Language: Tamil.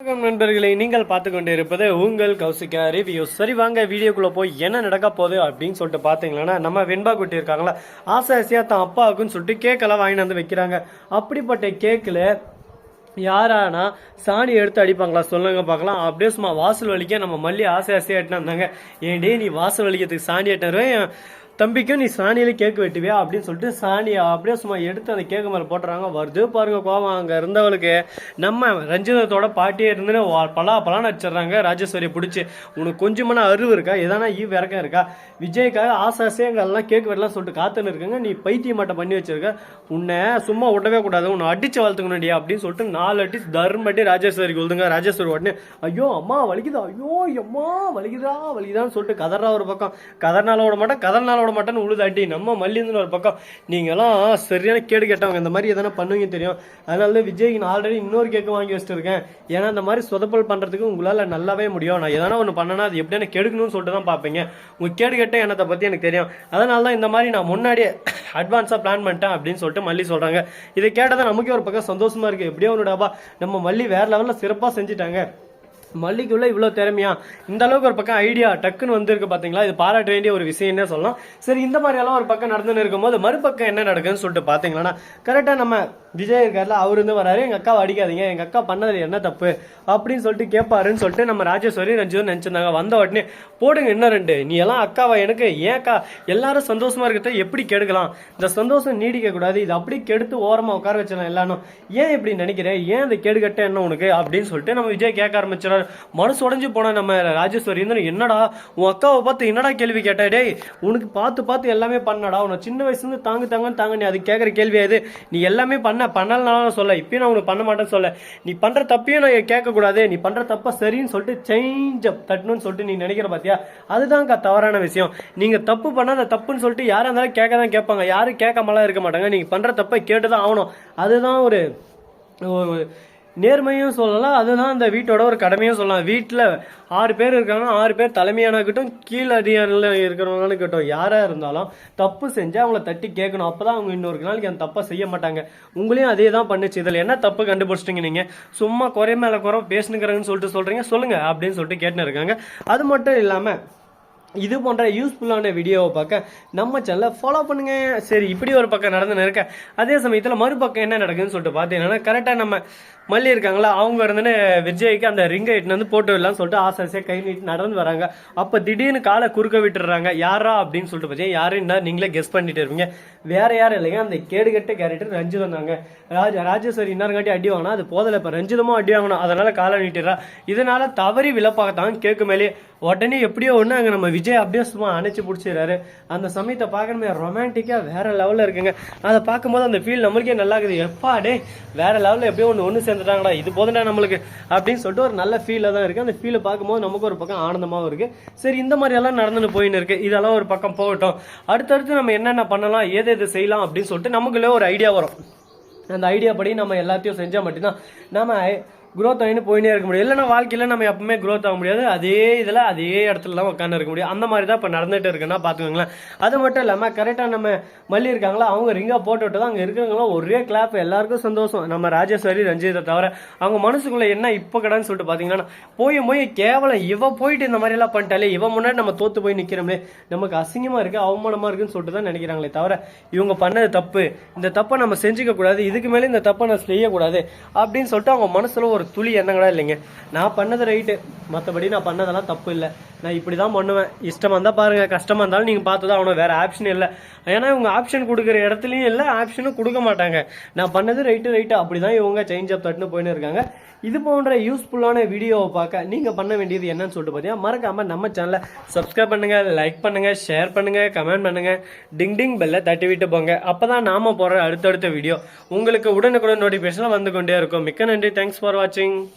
வணக்கம் நண்பர்களை நீங்கள் பார்த்து கொண்டு இருப்பது உங்கள் கௌசிகா ரிவ்யூ சரி வாங்க வீடியோக்குள்ளே போய் என்ன நடக்க போகுது அப்படின்னு சொல்லிட்டு பார்த்தீங்களன்னா நம்ம வெண்பா குட்டி இருக்காங்களா ஆசை ஆசையாக தான் அப்பாவுக்குன்னு சொல்லிட்டு கேக்கெல்லாம் வாங்கிட்டு வந்து வைக்கிறாங்க. அப்படிப்பட்ட கேக்கில் யாரானா சாணி எடுத்து அடிப்பாங்களா சொல்லுங்க பார்க்கலாம். அப்படியே சும்மா வாசல் வலிக்க நம்ம மல்லி ஆசை ஆசையாக எட்டினா இருந்தாங்க ஏன்டே நீ வாசல் வலிக்கிறதுக்கு சாணி எட்டினருவேன் தம்பிக்கும் நீ சாணியில கேக் வெட்டுவியா அப்படின்னு சொல்லிட்டு சாணியை அப்படியே சும்மா எடுத்து அந்த கேக்கு மேலே போட்டுறாங்க. வருது பாருங்க கோவம் அங்கே இருந்தவளுக்கு நம்ம ரஞ்சிதத்தோட பாட்டியே இருந்துன்னு பலா பலான்னு அடிச்சிடுறாங்க. ராஜேஸ்வரியை பிடிச்சி உனக்கு கொஞ்சமான அருவு இருக்கா? எதனா ஈ இறக்கம் இருக்கா? விஜய்க்காக ஆசை கேக்கு கேக் வெட்டலாம் சொல்லிட்டு காத்துன்னு இருக்குங்க. நீ பைத்தியம் மட்டும் பண்ணி வச்சிருக்க. உன்னை சும்மா விடவே கூடாது. உன்னை அடிச்சு வளர்த்துக்கணும்டியா? அப்படின்னு சொல்லிட்டு நாலு அடி தர்ம அடி ராஜேஸ்வரிக்கு விழுதுங்க ராஜேஸ்வரி உடனே ஐயோ அம்மா வலிக்குதா? ஐயோ அம்மா வலிக்குதா? வலிக்குதான்னு சொல்லிட்டு கதறா ஒரு பக்கம். கதர்னால விட மாட்டேன். கதர்னால போட மாட்டேன்னு உழுதாட்டி நம்ம மல்லிந்துன்னு ஒரு பக்கம் நீங்களாம் சரியான கேடு கேட்டவங்க இந்த மாதிரி எதனா பண்ணுவீங்க தெரியும். அதனால தான் விஜய்க்கு நான் ஆல்ரெடி இன்னொரு கேக்கு வாங்கி வச்சுட்டு இருக்கேன் ஏன்னா இந்த மாதிரி சொதப்பல் பண்றதுக்கு உங்களால நல்லாவே முடியும். நான் எதனா ஒன்று பண்ணனா அது எப்படி கெடுக்கணும்னு சொல்லிட்டு தான் பார்ப்பீங்க. உங்க கேடு கேட்ட என்னத்தை பத்தி எனக்கு தெரியும். அதனால தான் இந்த மாதிரி நான் முன்னாடியே அட்வான்ஸாக பிளான் பண்ணிட்டேன் அப்படின்னு சொல்லிட்டு மல்லி சொல்றாங்க. இதை கேட்டதான் நமக்கே ஒரு பக்கம் சந்தோஷமா இருக்கு. எப்படியோ ஒன்றுடாப்பா நம்ம மல்லி வேற லெவலில் சிறப்பாக செஞ்சுட்டாங்க. மல்லிக்குள்ளே இவ்வளோ திறமையா? இந்த அளவுக்கு ஒரு பக்கம் ஐடியா டக்குன்னு வந்திருக்கு பாத்தீங்களா? இது பாராட்ட வேண்டிய ஒரு விஷயம்னே சொல்லலாம்? சரி இந்த மாதிரியெல்லாம் ஒரு பக்கம் நடந்துன்னு இருக்கும்போது மறுபக்கம் என்ன நடக்குதுன்னு சொல்லிட்டு பாத்தீங்கன்னா கரெக்டா நம்ம விஜய் இருக்கார்ல அவர் வந்து வராரு எங்க அக்காவை அடிக்காதீங்க எங்க அக்கா பண்ணது என்ன தப்பு அப்படின்னு சொல்லிட்டு கேட்பாருன்னு சொல்லிட்டு நம்ம ராஜேஸ்வரி ரஞ்சிதம் நினைச்சிருந்தாங்க. வந்த உடனே போடுங்க இன்னும் ரெண்டு. நீ எல்லாம் அக்காவா எனக்கு? ஏன் அக்கா? எல்லாரும் சந்தோஷமா இருக்கிறத எப்படி கெடுக்கலாம்? இந்த சந்தோஷம் நீடிக்க கூடாது. இது அப்படி கெடுத்து ஓரமா உட்கார வச்சிடலாம் எல்லாரும். ஏன் இப்படி நினைக்கிறேன் ஏன் இந்த கேடு கட்ட என்ன உனக்கு? அப்படின்னு சொல்லிட்டு நம்ம விஜய் கேட்க ஆரம்பிச்சிடாரு மனசு உடஞ்சு போன நம்ம ராஜேஸ்வரி வந்து என்னடா உன் அக்காவை பார்த்து என்னடா கேள்வி கேட்ட? டேய் உனக்கு பார்த்து பார்த்து எல்லாமே பண்ணடா. உன சின்ன வயசுல இருந்து தாங்கு தாங்கன்னு தாங்க நீ அது கேட்குற கேள்வி அது நீ எல்லாமே பண்ண பண்ணலனாலும் சொல்ல. இப்பயும் நான் உனக்கு பண்ண மாட்டேன்னு சொல்ல. நீ பண்ற தப்பையும் நான் கேட்கக்கூடாது. நீ பண்ற தப்ப சரின்னு சொல்லிட்டு சேஞ்ச் அப் தட்டணும்னு சொல்லிட்டு நீ நினைக்கிற பாத்தியா? அதுதான்க்கா தவறான விஷயம். நீங்க தப்பு பண்ணா அந்த தப்புன்னு சொல்லிட்டு யாரா இருந்தாலும் கேட்க தான் கேட்பாங்க. யாரும் கேட்காமலாம் இருக்க மாட்டாங்க. நீங்க பண்ற தப்பை கேட்டு தான் ஆகணும். அதுதான் ஒரு நேர்மையும் சொல்லலாம் அதுதான் அந்த வீட்டோட ஒரு கடமையும் சொல்லலாம். வீட்டில் ஆறு பேர் இருக்காங்க ஆறு பேர் தலைமையான இருக்கட்டும் கீழ் அதிகாரியில் இருக்கிறவங்களும் யாராக இருந்தாலும் தப்பு செஞ்சு அவங்கள தட்டி கேட்கணும். அப்போ தான் அவங்க இன்னொரு நாளைக்கு அந்த தப்பை செய்ய மாட்டாங்க. உங்களையும் அதே தான் பண்ணுச்சு. இதில் என்ன தப்பு கண்டுபிடிச்சிட்டிங்க நீங்கள் சும்மா குறை மேலே குறை பேசுனுங்கிறங்கன்னு சொல்லிட்டு சொல்கிறீங்க சொல்லுங்கள் அப்படின்னு சொல்லிட்டு கேட்டுன்னு இருக்காங்க. அது மட்டும் இல்லாமல் இது போன்ற யூஸ்ஃபுல்லான வீடியோவை பார்க்க நம்ம சேனலை ஃபாலோ பண்ணுங்க. சரி இப்படி ஒரு பக்கம் நடந்துன்னு இருக்க. அதே சமயத்தில் மறுபக்கம் என்ன நடக்குதுன்னு சொல்லிட்டு பார்த்தீங்கன்னா கரெக்டாக நம்ம மல்லி இருக்காங்களா அவங்க இருந்துன்னு விஜய்க்கு அந்த ரிங்கை இட்டுன்னு வந்து போட்டு விடலாம் சொல்லிட்டு ஆசை ஆசையாக கை நீட்டு நடந்து வராங்க. அப்போ திடீர்னு காலை குறுக்க விட்டுறாங்க யாரா அப்படின்னு சொல்லிட்டு பார்த்தீங்க யாருன்னா நீங்களே கெஸ் பண்ணிட்டு இருப்பீங்க. வேற யாரும் இல்லைங்க அந்த கேடுகட்ட கேரக்டர் ரஞ்சித் வந்தாங்க. ராஜ ராஜேஸ்வரி இன்னொருங்காட்டி அடி வாங்கினா அது போதலை இப்போ ரஞ்சிதமும் அடி வாங்கணும். அதனால காலை நீட்டிடுறா. இதனால தவறி விழப்பாக்கத்தான் கேட்கும் மேலே உடனே எப்படியோ ஒன்று அங்கே நம்ம விஜய் அப்படியே சும்மா அணைச்சி பிடிச்சிடுறாரு. அந்த சமயத்தை பார்க்கணுமே ரொமான்டிக்காக வேற லெவலில் இருக்குங்க. அதை பார்க்கும்போது அந்த ஃபீல் நம்மளுக்கே நல்லா இருக்குது. எப்பா டே வேற லெவலில் எப்படியோ ஒன்று ஒன்று சேர்ந்துட்டாங்கடா இது போதுண்டா நம்மளுக்கு. அப்படின்னு சொல்லிட்டு ஒரு நல்ல ஃபீலில் தான் இருக்குது அந்த ஃபீலை பார்க்கும்போது நமக்கு ஒரு பக்கம் ஆனந்தமாகவும் இருக்குது சரி இந்த மாதிரியெல்லாம் நடந்துன்னு போயின்னு இருக்குது இதெல்லாம் ஒரு பக்கம் போகட்டும். அடுத்தடுத்து நம்ம என்னென்ன பண்ணலாம் ஏது எது செய்யலாம் அப்படின்னு சொல்லிட்டு நமக்குள்ளே ஒரு ஐடியா வரும். அந்த ஐடியா படி நம்ம எல்லாத்தையும் செஞ்சால் மட்டும்தான். நம்ம க்ரோத் ஆகினு போயினே இருக்க முடியும் இல்லைன்னா வாழ்க்கையில் நம்ம எப்பவுமே க்ரோத் ஆக முடியாது. அதே இதில் அதே இடத்துல தான் உட்காந்து இருக்க முடியும். அந்த மாதிரி தான் இப்போ நடந்துட்டு இருக்குன்னா பார்த்துக்கோங்களேன். அது மட்டும் இல்லாமல் கரெக்டாக நம்ம மல்லி இருக்காங்களா அவங்க ரிங்காக போட்டு விட்டு தான் அங்கே இருக்கிறவங்களாம் ஒரே கிளாப் எல்லாருக்கும் சந்தோஷம். நம்ம ராஜேஸ்வரி ரஞ்சிதை தவிர அவங்க மனசுக்குள்ளே என்ன இப்போ கடான்னு சொல்லிட்டு பார்த்தீங்கன்னா போய் போய் கேவலம் இவ போயிட்டு இந்த மாதிரிலாம் பண்ணிட்டாலே இவன் முன்னாடி நம்ம தோற்று போய் நிற்கிறோமே நமக்கு அசிங்கமாக இருக்குது அவமானமாக இருக்குன்னு சொல்லிட்டு தான் நினைக்கிறாங்களே தவிர இவங்க பண்ணது தப்பு இந்த தப்பை நம்ம செஞ்சுக்க கூடாது இதுக்கு மேலே இந்த தப்பை நான் செய்யக்கூடாது அப்படின்னு சொல்லிட்டு அவங்க மனசில் ஒரு துளி எண்ணம் கூட இல்லைங்க. நான் பண்ணது ரைட்டு மற்றபடி நான் பண்ணதெல்லாம் தப்பு இல்லை. நான் இப்படி தான் பண்ணுவேன். இஷ்டமாக இருந்தால் பாருங்க. கஷ்டமாக இருந்தாலும் நீங்கள் பார்த்து தான் ஆகணும். வேற ஆப்ஷன் இல்லை. ஏன்னா இவங்க ஆப்ஷன் கொடுக்குற இடத்துலையும் இல்லை ஆப்ஷனும் கொடுக்க மாட்டாங்க. நான் பண்ணது ரைட்டு ரைட்டு அப்படி தான் இவங்க சேஞ்ச் அப் தட்டுன்னு போயின்னு இருக்காங்க. இது போன்ற யூஸ்ஃபுல்லான வீடியோவை பார்க்க நீங்கள் பண்ண வேண்டியது என்னன்னு சொல்லிட்டு பார்த்தீங்கன்னா மறக்காமல் நம்ம சேனலை சப்ஸ்கிரைப் பண்ணுங்கள் லைக் பண்ணுங்கள் ஷேர் பண்ணுங்கள் கமெண்ட் பண்ணுங்கள் டிங் டிங் பெல்லை தட்டி விட்டு போங்க. அப்போ தான் நாம போகிற அடுத்தடுத்த வீடியோ உங்களுக்கு உடனுக்குடன் நோட்டிஃபிகேஷன் வந்து கொண்டே இருக்கும். மிக்க நன்றி. தேங்க்ஸ் ஃபார் வாட்சிங் watching.